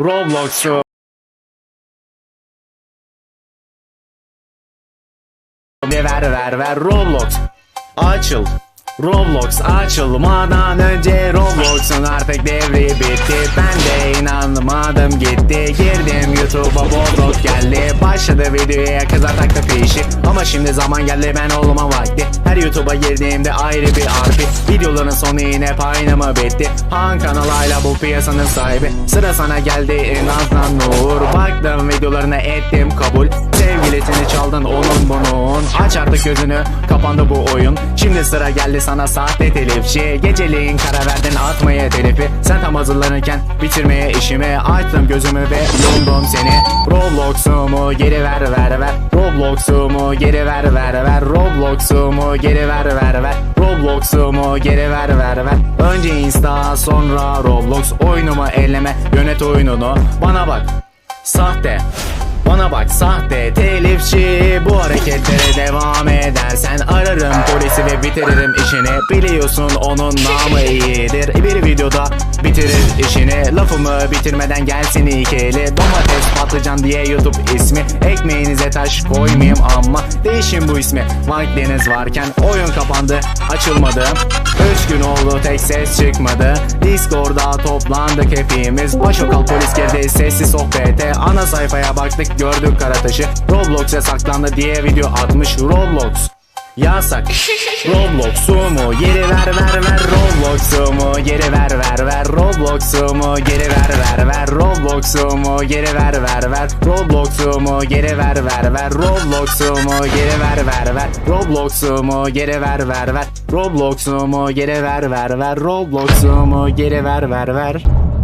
Roblox'u ver ver ver Roblox. Açıl. Roblox açılmadan önce Roblox'un artık devri bitti. Ben de inanmadım gitti. Girdim YouTube'a Roblox geldi. Başladı videoya kıza taktı peşi Ama şimdi zaman geldi ben olma vakti YouTube'a girdiğimde ayrı bir arpi Videoların sonu yine mı bitti Han kanalıyla bu piyasanın sahibi. Sıra sana geldi en nur. Baktım videolarına ettim kabul. Sevgilisini çaldın onun bunun. Aç artık gözünü kapandı bu oyun. Şimdi sıra geldi sana sahte telifçi. Geceliğin kara verdin atmaya telifi. Sen tam hazırlanırken bitirmeye işimi Açtım gözümü ve yumdum seni. Roblox'umu geri ver ver ver Roblox'umu geri ver ver ver. Roblox'umu geri ver ver ver. Roblox'umu geri ver ver ver. Önce Insta sonra Roblox. Oyunumu elleme yönet oyununu. Bana bak Sahte. Bana bak sahte. Telifçi devam edersen Ararım. Polisi ve bitiririm işini. Biliyorsun onun namı iyidir. Bir videoda bitirir işini. Lafımı bitirmeden gelsin iki eli Domates patlıcan diye YouTube ismi. Ekmeğinize taş koymayayım ama Değişin bu ismi. Vaktiniz varken oyun kapandı Açılmadı. Üç gün oldu tek ses çıkmadı. Discord'da toplandık hepimiz Başokal polis girdi sessiz sohbete. Ana sayfaya baktık gördük kara taşı Roblox'a saklandı diye video atmış Roblox. Yasak. Roblox'umu geri ver ver ver Roblox'umu. Geri ver ver ver Roblox'umu. Geri ver ver ver Roblox'umu. Geri ver ver ver Roblox'umu. Geri ver ver ver Roblox'umu. Geri ver ver ver Roblox'umu. Geri ver ver ver Roblox'umu. Geri ver ver ver Roblox'umu. Geri ver ver ver